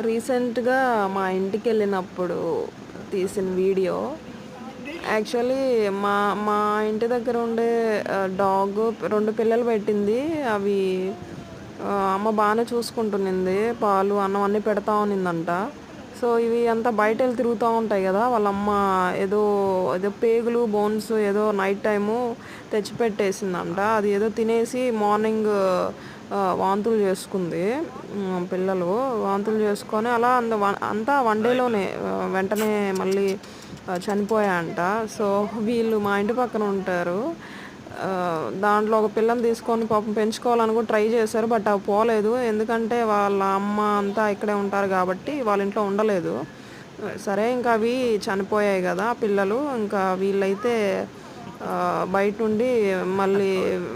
రీసెంట్గా మా ఇంటికి వెళ్ళినప్పుడు తీసిన వీడియో. యాక్చువల్లీ మా మా ఇంటి దగ్గర ఉండే డాగ్ రెండు పిల్లలు పెట్టింది. అవి అమ్మ బాగానే చూసుకుంటునింది. పాలు అన్నం అన్నీ పెడతా ఉన్నిందంట. సో ఇవి అంతా బయట వెళ్ళి తిరుగుతూ ఉంటాయి కదా. వాళ్ళ అమ్మ ఏదో ఏదో పేగులు బోన్స్ ఏదో నైట్ టైము తెచ్చిపెట్టేసిందంట. అది ఏదో తినేసి మార్నింగ్ వాంతులు చేసుకుంది పిల్లలు. వాంతులు చేసుకొని అలా అంద అంతా వన్ డేలోనే వెంటనే మళ్ళీ ఆ, చనిపోయాయంట. సో వీళ్ళు మా ఇంటి పక్కన ఉంటారు. దాంట్లో ఒక పిల్లని తీసుకొని పాపం పెంచుకోవాలని కూడా ట్రై చేశారు బట్ అవి పోలేదు. ఎందుకంటే వాళ్ళ అమ్మ అంతా ఇక్కడే ఉంటారు కాబట్టి వాళ్ళ ఇంట్లో ఉండలేదు. సరే ఇంకా అవి చనిపోయాయి కదా పిల్లలు. ఇంకా వీళ్ళైతే బయట నుండి మళ్ళీ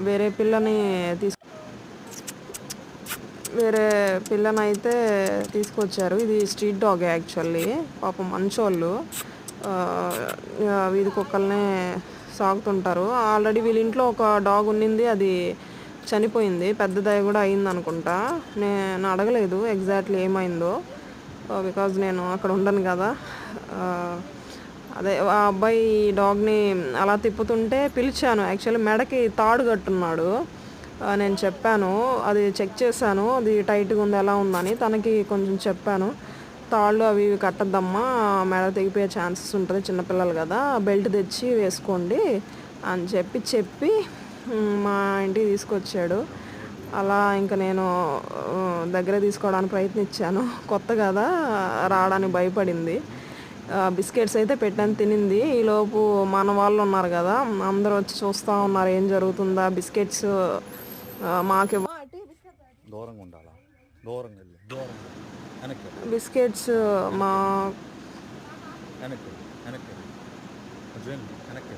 వేరే పిల్లని తీసు వేరే పిల్లనైతే తీసుకొచ్చారు. ఇది స్ట్రీట్ డాగ్ యాక్చువల్లీ. పాపం మంచోళ్ళు. వీధి కుక్కల్నే సాగుతుంటారు. ఆల్రెడీ వీళ్ళ ఇంట్లో ఒక డాగ్ ఉన్నింది. అది చనిపోయింది. పెద్దదై కూడా అయింది అనుకుంటా. నేను అడగలేదు ఎగ్జాక్ట్లీ ఏమైందో. బికాజ్ నేను అక్కడ ఉండను కదా. అదే ఆ అబ్బాయి డాగ్ని అలా తిప్పుతుంటే పిలిచాను. యాక్చువల్లీ మెడకి తాడు కట్టున్నాడు. నేను చెప్పాను అది చెక్ చేశాను అది టైట్గా ఉంది ఎలా ఉందని తనకి కొంచెం చెప్పాను. తాళ్ళు అవి ఇవి కట్టద్దమ్మా మెడ తెగిపోయే ఛాన్సెస్ ఉంటుంది చిన్నపిల్లలు కదా బెల్ట్ తెచ్చి వేసుకోండి అని చెప్పి చెప్పి మా ఇంటికి తీసుకొచ్చాడు. అలా ఇంకా నేను దగ్గర తీసుకోవడానికి ప్రయత్నించాను. కొత్త కదా రావడానికి భయపడింది. బిస్కెట్స్ అయితే పెట్టాను తినింది. ఈలోపు మన వాళ్ళు ఉన్నారు కదా అందరూ వచ్చి చూస్తూ ఉన్నారు ఏం జరుగుతుందా బిస్కెట్స్ ఆ, మాకు దూరంగా ఉండాలా దూరంగా వెళ్ళి దూరంగా వెనక్కి వెళ్ళు. బిస్కెట్స్ మా వెనక్కి వెళ్ళు. వెనక్కి